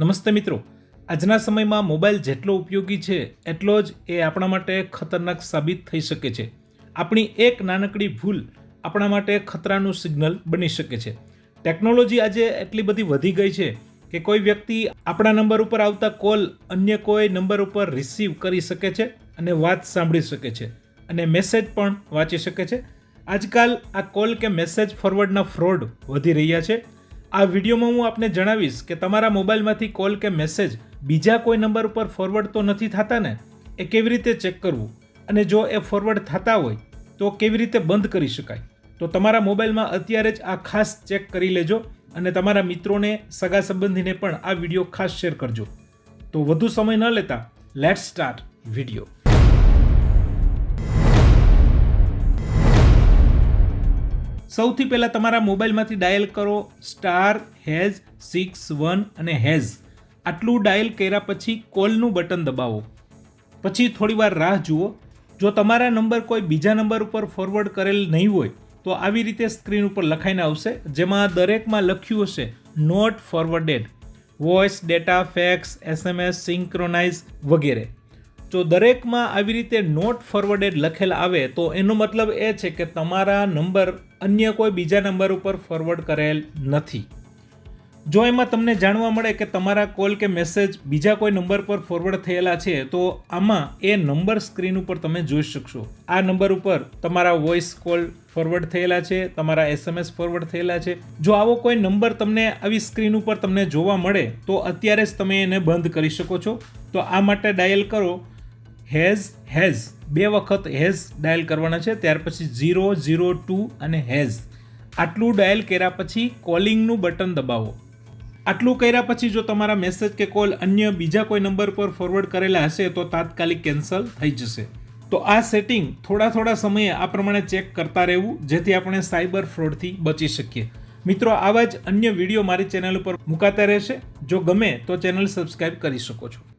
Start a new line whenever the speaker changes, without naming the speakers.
નમસ્તે મિત્રો. આજના સમયમાં મોબાઈલ જેટલો ઉપયોગી છે, એટલો જ એ આપણા માટે ખતરનાક સાબિત થઈ શકે છે. આપણી એક નાનકડી ભૂલ આપણા માટે ખતરાનું સિગ્નલ બની શકે છે. ટેકનોલોજી આજે એટલી બધી વધી ગઈ છે કે કોઈ વ્યક્તિ આપણા નંબર ઉપર આવતા કોલ અન્ય કોઈ નંબર ઉપર રિસીવ કરી શકે છે અને વાત સાંભળી શકે છે અને મેસેજ પણ વાંચી શકે છે. આજકાલ આ કોલ કે મેસેજ ફોરવર્ડના ફ્રોડ વધી રહ્યા છે. આ વિડીયોમાં હું આપને જણાવીશ કે તમારા મોબાઈલમાંથી કોલ કે મેસેજ બીજા કોઈ નંબર ઉપર ફોરવર્ડ તો નથી થતા ને? એ કેવી રીતે ચેક કરવું? અને જો એ ફોરવર્ડ થતા હોય, તો કેવી રીતે બંધ કરી શકાય? તો તમારા મોબાઈલમાં અત્યારે જ આ ખાસ ચેક કરી લેજો અને તમારા મિત્રોને, સગા સંબંધીને પણ આ વીડિયો ખાસ શેર કરજો. તો વધુ સમય ન લેતા લેટ સ્ટાર્ટ વીડિયો સૌથી પહેલાં તમારા મોબાઈલમાંથી ડાયલ કરો સ્ટાર, હેઝ, સિક્સ, વન અને હેઝ. આટલું ડાયલ કર્યા પછી કોલનું બટન દબાવો. પછી થોડીવાર રાહ જુઓ. જો તમારા નંબર કોઈ બીજા નંબર ઉપર ફોરવર્ડ કરેલ નહીં હોય, તો આવી રીતે સ્ક્રીન ઉપર લખાઈને આવશે, જેમાં દરેકમાં લખ્યું હશે not forwarded voice data fax SMS synchronize વગેરે. જો દરેકમાં આવી રીતે નોટ ફોરવર્ડેડ લખેલ આવે, તો એનો મતલબ એ છે કે તમારા નંબર અન્ય કોઈ બીજા નંબર ઉપર ફોરવર્ડ કરેલ નથી. જો એમાં તમને જાણવા મળે કે તમારા કોલ કે મેસેજ બીજા કોઈ નંબર પર ફોરવર્ડ થયેલા છે, તો આમાં એ નંબર સ્ક્રીન ઉપર તમે જોઈ શકશો. આ નંબર ઉપર તમારા વોઇસ કોલ ફોરવર્ડ થયેલા છે, તમારા એસએમએસ ફોરવર્ડ થયેલા છે. જો આવો કોઈ નંબર તમને આવી સ્ક્રીન ઉપર તમને જોવા મળે, તો અત્યારે જ તમે એને બંધ કરી શકો છો. તો આ માટે ડાયલ કરો. Hash hash. બે વખત હેઝ ડાયલ કરવાના છે, ત્યાર પછી ઝીરો ઝીરો, ટુ અને હેઝ. આટલું ડાયલ કર્યા પછી કોલિંગનું બટન દબાવો. આટલું કર્યા પછી જો તમારા મેસેજ કે કોલ અન્ય બીજા કોઈ નંબર પર ફોરવર્ડ કરેલા હશે, તો તાત્કાલિક કેન્સલ થઈ જશે. તો આ સેટિંગ થોડા થોડા સમયે આ પ્રમાણે ચેક કરતા રહેવું, જેથી આપણે સાયબર ફ્રોડથી બચી શકીએ. મિત્રો, આવા જ અન્ય વીડિયો મારી ચેનલ ઉપર મુકાતા રહેશે. જો ગમે તો ચેનલ સબસ્ક્રાઈબ કરી શકો છો.